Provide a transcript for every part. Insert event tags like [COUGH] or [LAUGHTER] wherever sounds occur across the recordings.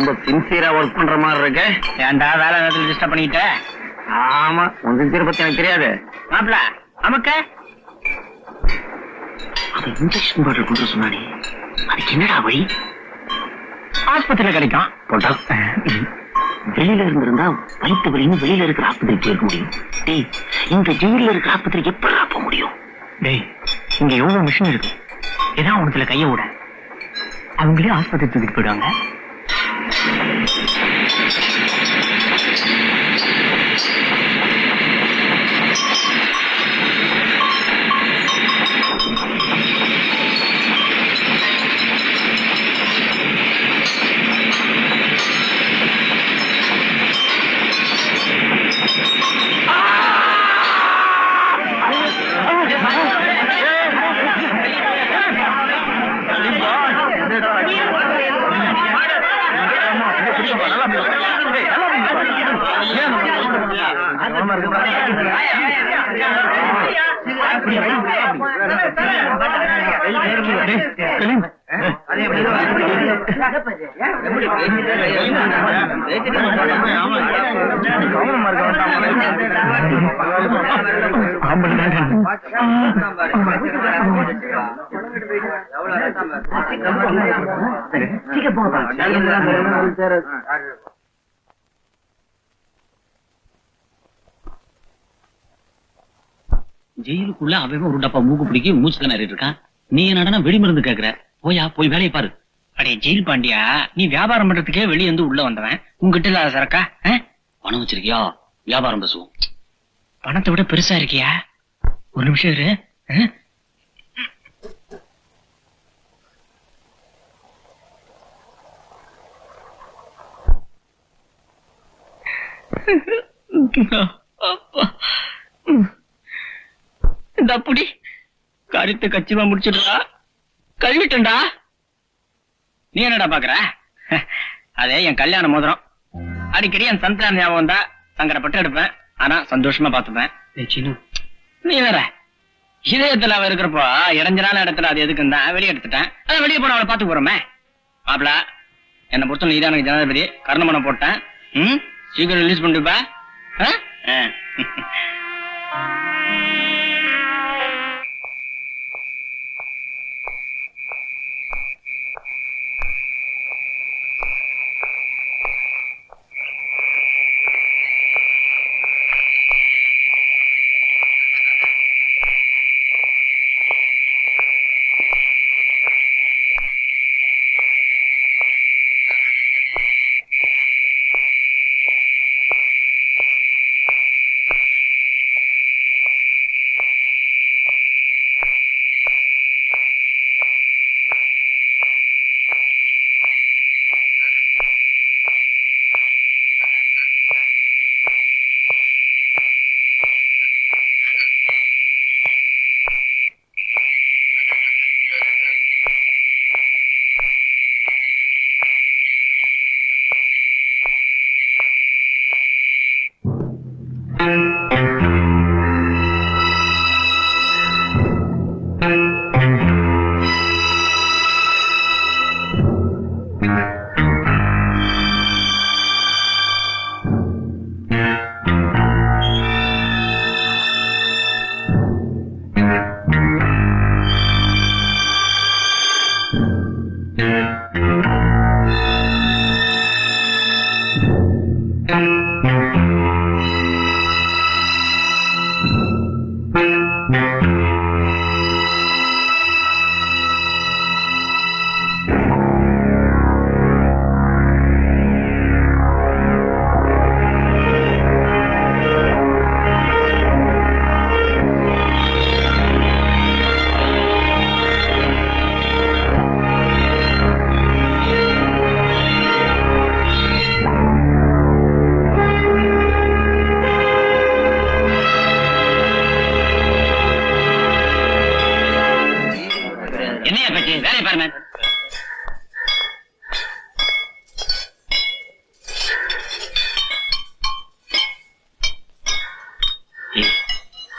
ரொம்ப சின்சியரா ஒர்க் பண்ற மாதிரி இருக்கு. ஏன்டா வேலை நேரத்தில் டிஸ்டர்ப் பண்ணிக்கிட்ட? ஆமா உன் சின்சியர் பத்தி எனக்கு தெரியாது. மாப்பிள நமக்கு? அவன் இன்ஜெக்ஷன் பாட்டில் கொண்டு சொன்னானே? அதுக்கு என்னடா வழி? ஆஸ்பத்திரியில கிடைக்கும் போட்டா வெளியில இருந்திருந்தா வயிற்று வலின்னு வெளியில இருக்கிற ஆஸ்பத்திரிக்கு போயிருக்க முடியும். டேய் இந்த ஜெயில இருக்கிற ஆஸ்பத்திரிக்கு எப்படா போக முடியும்? டேய் இங்க எவ்வளவு மிஷின் இருக்கு? ஏதாவது உனத்துல கைய விட. அவங்களே ஆஸ்பத்திரி தூக்கிட்டு போயிடுவாங்க. どうですか? ஜெயிலுக்குள்ள அவன் ஒரு டப்பா மூக்கு பிடிக்கி மூச்சு திணறிட்டு இருக்கான். நீ என்னடா வெடிமருந்து கேக்குற? போயா போய் வேலையை பாரு. அடே ஜெயில் பாண்டியா நீ வியாபாரம் பண்றதுக்கே வெளிய வந்து உள்ள வந்தவன். உங்ககிட்ட இல்லாத சரக்கா? பணம் வச்சிருக்கியா? வியாபாரம் பேசுவோம். பணத்தை விட பெருசா இருக்கியா? ஒரு நிமிஷம் இரு. அப்பா. இந்த புடி. கருத்து கச்சிமா முடிச்சிடுறா கழுவிட்டேன்டா. நீ என்னடா பாக்குற? அதே என் கல்யாண மோதிரம். அடிக்கடி என் சந்தான ஞாபகம் தான் சங்கடப்பட்டு எடுப்பேன். ஆனா சந்தோஷமா பாத்துப்பேன் நீ வேற. இதயத்துல அவ இருக்கிறப்போ இடைஞ்சலான இடத்துல அது எதுக்கு தான் வெளியே எடுத்துட்டேன். அதான் வெளியே போன அவளை பாத்து போறோமே மாப்பிள என்ன பொறுத்த நீதான் எனக்கு ஜனாதிபதி. கர்ணமனம் போட்டேன். ம்? சீக்கிரம் ரிலீஸ் பண்ணிட்டுப்பா ஆ?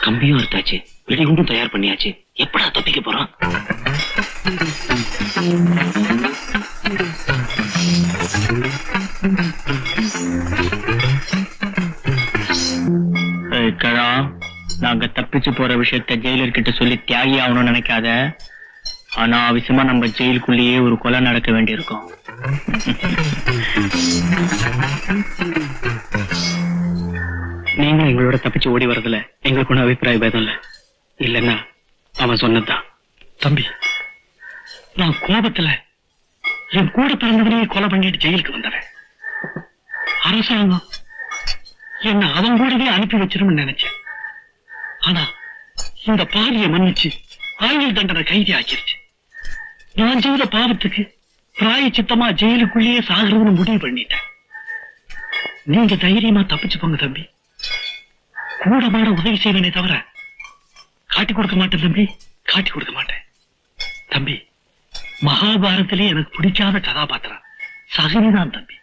கம்பியும் அறுத்தாச்சு வெடிகுண்டும் தயார் பண்ணியாச்சு. எப்படா தப்பிக்க போறோம்? நாங்க தப்பிச்சு போற விஷயத்த ஜெயிலர்கிட்ட சொல்லி தியாகி ஆகணும்னு நினைக்காத. ஆனா அவசியமா நம்ம ஜெயிலுக்குள்ளேயே ஒரு கொலை நடக்க வேண்டியிருக்கோம். நீங்களும் எங்களோட தப்பிச்சு ஓடி வரதுல எங்களுக்கு ஒன்றும் அபிப்பிராய பேதம் இல்ல. இல்லைன்னா அவன் சொன்னதுதான். தம்பி நான் கோபத்துல என் கூட பிறந்தவனையே கொலை பண்ணிட்டு ஜெயிலுக்கு வந்தவன். அரசாங்கம் என்ன அவன் கூடவே அனுப்பி வச்சிரும்னு நினைச்சேன். ஆனா இந்த பாவியை மன்னிச்சு ஆயுள் தண்டனை கைதி ஆக்கிருச்சு. நான் செய்த பாவத்துக்கு பிராய சித்தமா ஜெயிலுக்குள்ளேயே சாகிறதுன்னு முடிவு பண்ணிட்டேன். நீங்க தைரியமா தப்பிச்சு போங்க தம்பி. கூட மாட உதவி செய்வேனே தவிர காட்டி கொடுக்க மாட்டேன் தம்பி. காட்டி கொடுக்க மாட்டேன். தம்பி மகாபாரத்திலே எனக்கு பிடிக்காத கதாபாத்திரம் சகனிதான் தம்பி.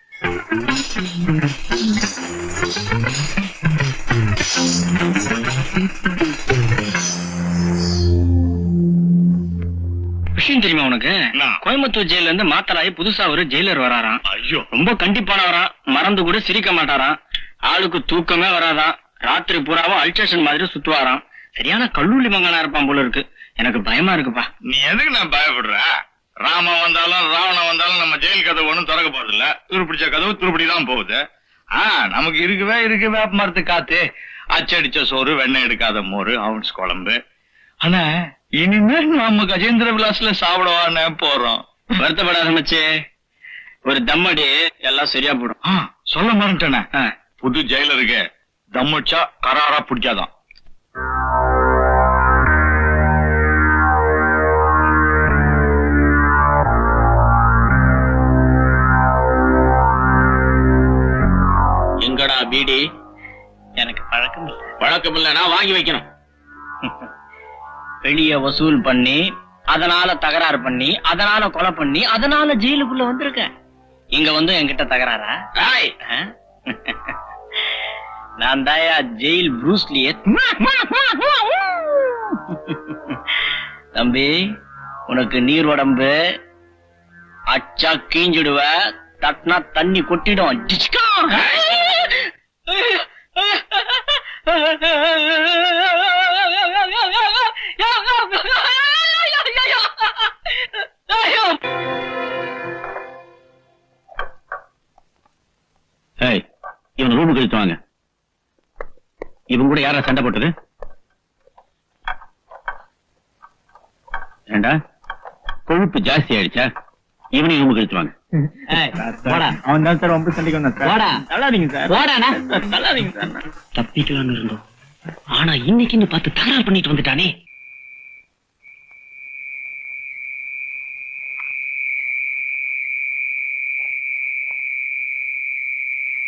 விஷயம் தெரியுமா உனக்கு? கோயம்புத்தூர் ஜெயில இருந்து மாத்தலாயி புதுசா ஒரு ஜெயிலர் வராராம். ஐயோ. ரொம்ப கண்டிப்பானவராம். மறந்து கூட சிரிக்க மாட்டாராம். ஆளுக்கு தூக்கமே வராதாம். ராத்திரி பூராவும் அல்ட்ரேஷன் மாதிரி சுத்துவாராம். சரியான கல்லூரி மங்கனா இருப்பான் போல இருக்கு. எனக்கு பயமா இருக்குப்பா. நீ எதுக்கு நான் பயப்படுற? ராம வந்தாலும் ராவணன் வந்தாலும் நம்ம ஜெயில் கதவு ஒண்ணும் திறக்க போறது இல்ல துருப்பிடிச்ச கதவு துருப்பிடி தான் போகுது. ஆ நமக்கு இருக்கவே இருக்கு வேப்ப மரத்து காத்து. அச்சடிச்ச சோறு வெண்ணெய் எடுக்காத மோரு அவுன்ஸ் குழம்பு. ஆனா இனிமேல் நம்ம கஜேந்திர விலாஸ்ல சாப்பிடவானே போறோம். வருத்தப்படாத மச்சே. ஒரு தம்மடி எல்லாம் சரியா போடும். சொல்ல மறந்துட்டேனே. ஆ. புது ஜெயிலருக்கு தம்முச்சா கராரா பிடிச்சாதான். எங்கடா பீடி? எனக்கு பழக்கம் இல்ல வழக்கம் இல்லைன்னா வாங்கி வைக்கணும். வெளிய வசூல் பண்ணி அதனால தகராறு பண்ணி அதனால கொலை பண்ணி அதனால ஜெயிலுக்குள்ள வந்திருக்க இங்க வந்து என்கிட்ட தகராறா? ஏய், ஆ? [LAUGHS] நான் தாயா ஜெயில் ப்ரூஸ்லியே தம்பி உனக்கு நீர் உடம்பு அச்சா கீஞ்சிடுவ தட்டினா தண்ணி கொட்டிடும். இவன் ரூமுக்கு எடுத்து வாங்க. இவன் கூட யாரா சண்டை போட்டது? ஏண்டா? கொழுப்பு ஜாஸ்தி ஆயிடுச்சா? இவனையும் ரூமுக்கு இழுத்து வாங்க அவன் தான் சார் ரொம்ப சண்டைக்கு வந்தான் தப்பிக்கலாம்னு இருந்தோம். ஆனா இன்னைக்குன்னு பார்த்து தகராறு பண்ணிட்டு வந்துட்டானே.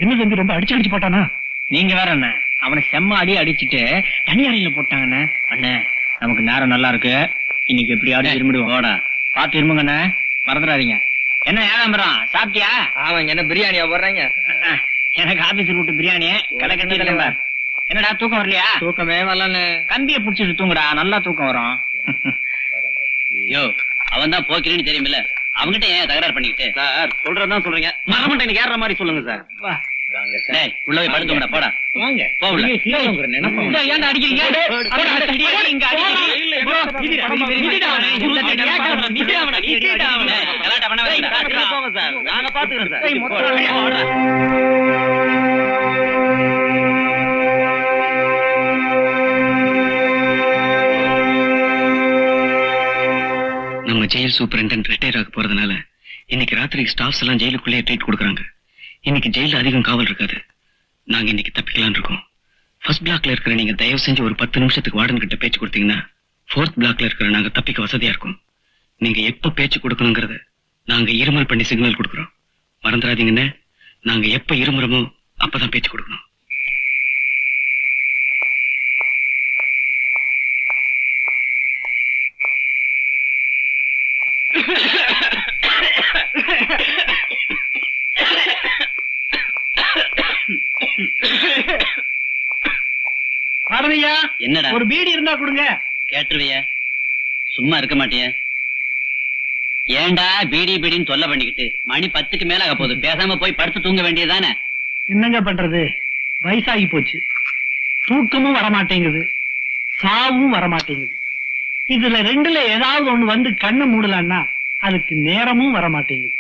என்ன தம்பி ரொம்ப அடிச்சு அடிச்சு போட்டானா? நீங்க வேற அண்ணே அவனை செம்ம அடி அடிச்சிட்டு தனி அறையில போட்டாங்கண்ணே. அண்ணே நமக்கு நேரம் நல்லா இருக்கு. இன்னைக்கு எப்படியாவது இருமிடுவோம். போடா. பாத்து இருமுங்க அண்ணே மறந்துடாதீங்க. என்ன ஏகாம்பரம் சாப்பிட்டியா? அவங்க என்ன பிரியாணியா போடுறாங்க? எனக்கு ஆபீஸ் விட்டு பிரியாணி. கடை பார். என்னடா தூக்கம் வரலையா? தூக்கமே வரலன்னு கம்பிய புடிச்சிட்டு தூங்குடா. நல்லா தூக்கம் வரும். [LAUGHS] யோ அவன் தான் போக்கிறேன்னு தெரியுமில்ல. அவன்கிட்ட ஏன் தகராறு பண்ணிக்கிட்டு? சார் சொல்றதுதான் சொல்றீங்க. எனக்கு ஏற மாதிரி சொல்லுங்க சார். வா. உள்ள போய் படுத்துங்கடா போடா. வாங்க. ஏன்டா அடிக்கிறீங்க? இங்க நாங்க பாத்துக்கிறோம் போடா. நம்ம ஜெயில் சூப்பரிண்டென்ட் ரிட்டையர் ஆக போறதுனால இன்னைக்கு ராத்திரி ஸ்டாஃப்ஸ் எல்லாம் ஜெயிலுக்குள்ளேயே ட்ரீட் கொடுக்குறாங்க. இன்னைக்கு ஜெயில அதிகம் காவல் இருக்காது. நாங்க இன்னைக்கு தப்பிக்கலாம்னு இருக்கோம். ஃபர்ஸ்ட் பிளாக்ல இருக்கிற நீங்க தயவு செஞ்சு ஒரு பத்து நிமிஷத்துக்கு வார்டன் கிட்ட பேச்சு கொடுத்தீங்கன்னா ஃபோர்த் பிளாக்ல இருக்கிற நாங்க தப்பிக்க வசதியா இருக்கும். நீங்க எப்ப பேச்சு கொடுக்கணுங்கிறத நாங்க இருமல் பண்ணி சிக்னல் கொடுக்குறோம். மறந்துடாதீங்கன்னு நாங்க எப்ப இருமுறமோ அப்பதான் பேச்சு கொடுக்கணும். பாரதியா என்னடா? ஒரு பீடி இருந்தா கொடுங்க. கேட்டுருவிய. சும்மா இருக்க மாட்டிய. ஏன்டா பீடி பீடின்னு தொல்லை பண்ணிக்கிட்டு? மணி பத்துக்கு மேல ஆக போகுது. பேசாம போய் படுத்து தூங்க வேண்டியதுதானே? என்னங்க பண்றது? வயசாகி போச்சு. தூக்கமும் வர மாட்டேங்குது சாவும் வரமாட்டேங்குது. இதுல ரெண்டுல ஏதாவது ஒண்ணு வந்து கண்ணை மூடலான்னா அதுக்கு நேரமும் வரமாட்டேங்குது.